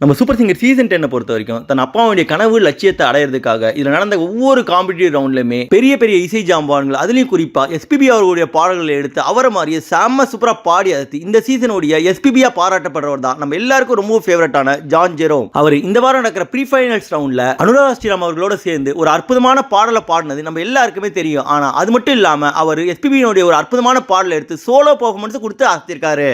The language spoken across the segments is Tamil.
நம்ம சூப்பர் சிங்கர் சீசன் டென்னை பொறுத்த வரைக்கும் தன் அப்பாவுடைய கனவு லட்சியத்தை அடையிறதுக்காக இதில் நடந்த ஒவ்வொரு காம்படிட்டிவ் ரவுண்ட்லையுமே பெரிய பெரிய இசை ஜாம்பான்கள் அதுலேயும் குறிப்பாக எஸ்பிபி அவர்களுடைய பாடல்களை எடுத்து அவரை மாதிரியே செம்ம சூப்பராக பாடி அழுத்தி இந்த சீசனுடைய எஸ்பிபியாக பாராட்டப்படுறவர் தான். நம்ம எல்லாருக்கும் ரொம்ப ஃபேவரட்டான ஜான் ஜெரோம் அவர் இந்த வாரம் நடக்கிற ப்ரீ ஃபைனல்ஸ் ரவுண்டில் அனுராக் ஸ்ரீராம் அவர்களோட சேர்ந்து ஒரு அற்புதமான பாடலை பாடினது நம்ம எல்லாருக்குமே தெரியும். ஆனால் அது மட்டும் இல்லாமல் அவர் எஸ்பிபியினுடைய ஒரு அற்புதமான பாடலை எடுத்து சோலோ பர்ஃபார்மன்ஸ் கொடுத்து ஆசித்திருக்காரு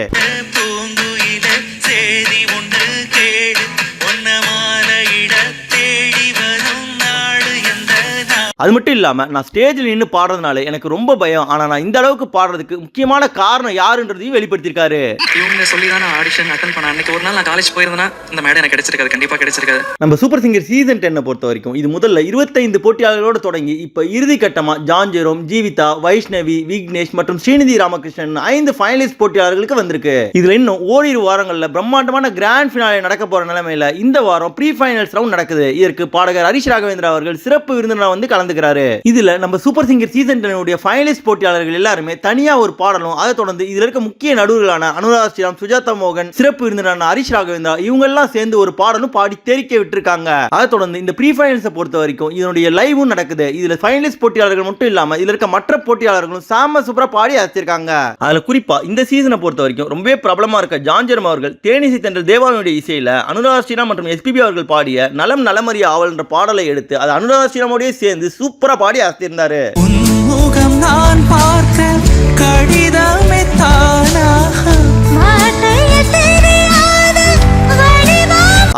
அது மட்டும் இல்லாம நான் ஸ்டேஜில் நின்று பாடுறதுனால எனக்கு ரொம்ப பயம். ஆனா நான் இந்த அளவுக்கு பாடுறதுக்கு முக்கியமான காரணம் யாருன்றதையும் வெளிப்படுத்தியிருக்காரு. இவங்க சொல்லி தான் நான் ஆடிஷன் அட்டன் பண்ணேன் அன்னைக்கு ஒரு நாள் நான் காலேஜ் போயிருந்தேன்னா இந்த மேடம் எனக்கு கிடைச்சிருக்காது. கண்டிப்பா கிடைச்சிருக்காது. நம்ம சூப்பர் சிங்கர் சீசன் டென்னை பொறுத்த வரைக்கும் இது முதல்ல இருபத்தைந்து போட்டியாளர்களோடு தொடங்கி இப்போ இறுதி கட்டமா ஜான் ஜெரோம் ஜீவிதா வைஷ்ணவி விக்னேஷ் மற்றும் ஸ்ரீநிதி ராமகிருஷ்ணன் ஐந்து ஃபைனலிஸ்ட் போட்டியாளர்களுக்கு வந்திருக்கு. இதுல இன்னும் ஓரிரு வாரங்கள்ல பிரம்மாண்டமான கிராண்ட் ஃபினாலே நடக்க போற நிலைமையில இந்த வாரம் ப்ரீ ஃபைனல்ஸ் ரவுண்ட் நடக்குது. இதற்கு பாடகர் ஹரிஷ் ராகவேந்திரா அவர்கள் சிறப்பு விருந்தினராக வந்து கலந்துக்கிறாரு இதுல நம்ம சூப்பர் சிங்கர் சீசன் டென்னுடைய ஃபைனலிஸ்ட் போட்டியாளர்கள் எல்லாருமே தனியா ஒரு பாடலும் அதை தொடர்ந்து இதுல இருக்க முக்கிய நடுவர்களான அனுராக் ஸ்ரீராம் சுஜாதா மோகன் சிறப்பு விருந்தினரான ஹரிஷ் ராகவேந்திரா இவங்க எல்லாம் சேர்ந்து ஒரு பாடலும் பாடி தெரிக்க விட்டுருக்காங்க. அதை தொடர்ந்து இந்த ப்ரீ ஃபைனல்ஸை பொறுத்த வரைக்கும் இதனுடைய லைவும் நடக்குது. இதுல ஃபைனலிஸ்ட் போட்டியாளர்கள் மட்டும் இல்லாம இதுல இருக்க மற்ற போட்டியாளர்களும் சாம சூப்பரா பாடி அழைச்சிருக்காங்க அதுல குறிப்பா இந்த சீசனை பொறுத்த வரைக்கும் ரொம்பவே பிரபலமா இருக்க ஜான்ஜரம் அவர்கள் தேனிசை தென்றல் தேவானுடைய இசையில அனுராக் ஸ்ரீராம் மற்றும் எஸ்பிபி அவர்கள் பாடிய நலம் நலமறிய ஆவல் என்ற பாடலை எடுத்து அது அனுராக் ஸ்ரீராமோடய சேர்ந்து சூப்பரா பாடி அசத்திருந்தாரு. உன்முகம் நான் பார்க்க கடிதமே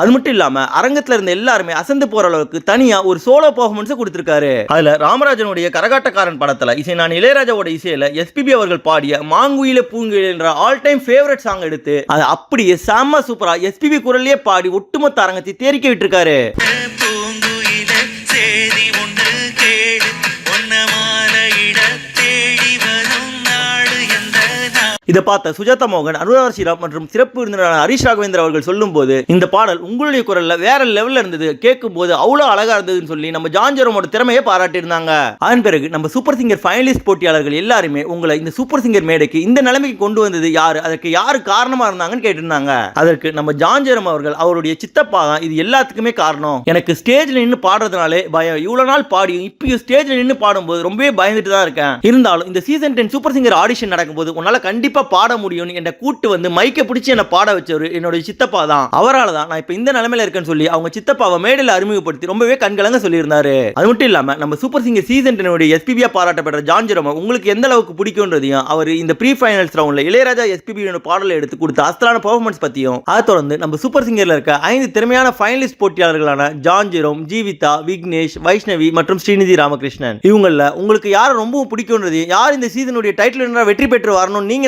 அது மட்டும் இல்லாம அரங்கத்துல இருந்த எல்லாருமே அசந்து போற அளவுக்கு தனியா ஒரு சோலோ பெர்ஃபார்மன்ஸ் கொடுத்திருக்காரு. அதுல ராமராஜனுடைய கரகாட்டக்காரன் படத்துல இசை நான் இளையராஜாவோட இசையில எஸ்பிபி அவர்கள் பாடிய மாங்குயில பூங்குயில என்ற ஆல் டைம் ஃபேவரட் சாங் எடுத்து அது அப்படியே செம்ம சூப்பரா எஸ்பிபி குரல்லே பாடி ஒட்டுமொத்த அரங்கத்தை தேரிக்க விட்டுருக்காரு. இதை பார்த்த சுஜாதா மோகன் அனுராக் ஸ்ரீராம் மற்றும் சிறப்பு விருந்தினரான ஹரிஷ் ராகவேந்திர அவர்கள் சொல்லும்போது இந்த பாடல் உங்களுடைய குரல்ல வேற லெவல்ல இருந்தது. கேட்கும் போது அவ்வளவு அழகா இருந்ததுன்னு சொல்லி நம்ம ஜான்ஜரோமோட திறமையை பாராட்டியிருந்தாங்க. அதன் பிறகு நம்ம சூப்பர் சிங்கர் ஃபைனலிஸ்ட் போட்டியாளர்கள் எல்லாருமே உங்களை இந்த சூப்பர் சிங்கர் மேடைக்கு இந்த நிலைமைக்கு கொண்டு வந்தது யாரு? அதற்கு யாரு காரணமா இருந்தாங்கன்னு கேட்டிருந்தாங்க. அதற்கு நம்ம ஜான்ஜரம் அவர்கள் அவருடைய சித்தப்பா தான் இது எல்லாத்துக்குமே காரணம். எனக்கு ஸ்டேஜ்ல நின்று பாடுறதுனாலே பயம். இவ்வளவு நாள் பாடியும் இப்பயும் ஸ்டேஜ்ல நின்று பாடும்போது ரொம்பவே பயந்துட்டு தான் இருக்கேன். இருந்தாலும் இந்த season ten super singer audition நடக்கும்போது உன்னால கண்டிப்பா பாட முடியும்னு என்னை கூட்டு வந்து மைக்கை பிடிச்சி என்னை பாட வச்சவர் என்னுடைய சித்தப்பா தான். அவரால் தான் நான் இப்போ இந்த நிலைமையில இருக்கேன்னு சொல்லி அவங்க சித்தப்பாவை மேடையில் அறிமுகப்படுத்தி ரொம்பவே கண்கலங்க சொல்லியிருந்தாரு. அது மட்டும் இல்லாம நம்ம சூப்பர் சிங்கர் சீசன் டென்னுடைய எஸ்பிபியா பாராட்டப்படுற ஜான் உங்களுக்கு எந்த அளவுக்கு பிடிக்கும்ன்றதையும் அவர் இந்த ப்ரீ ஃபைனல்ஸ் ரவுண்ட்ல இளையராஜா எஸ்பிபியோட பாடலை எடுத்து கொடுத்த அஸ்தலான பர்ஃபார்மன்ஸ் பத்தியும் அதை தொடர்ந்து நம்ம சூப்பர் சிங்கர்ல இருக்க ஐந்து திறமையான ஃபைனலிஸ்ட் போட்டியாளர்களான ஜான் ஜெரோம் ஜீவிதா விக்னேஷ் வைஷ்ணவி மற்றும் ஸ்ரீநிதி ராமகிருஷ்ணன். இவங்கள உங்களுக்கு யாரை ரொம்பவும் பிடிக்கும்ன்றதையும் யார் இந்த சீசனுடைய டைட்டில் வெற்றி பெற்று வரணும்னு நீங்க